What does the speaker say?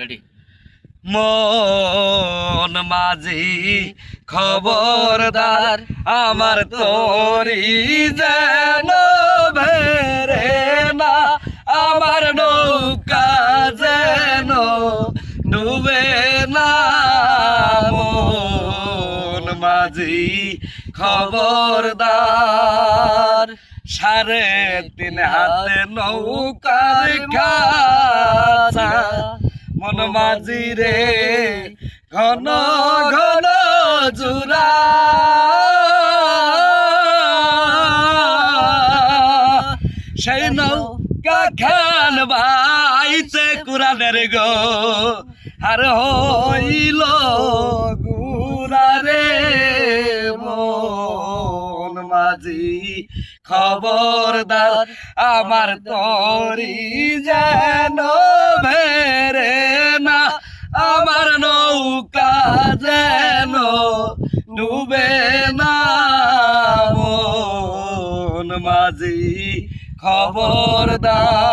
Ready মন মাঝি খবরদার, আমার তোরি যেন ভেরে না, আমার নৌকা যেন ডুবে না। মন মাঝি খবরদার, সাড়ে তিন হাতে মন মাঝি রে ঘন ঘন জুরা। সেই নৌকা খান বাইতে কুরানের গো। আর হইল গুরা রে মন মাঝি খবরদার আমার তরি যেন ভেরে যেন ডুবে না মন মাঝি খবরদার।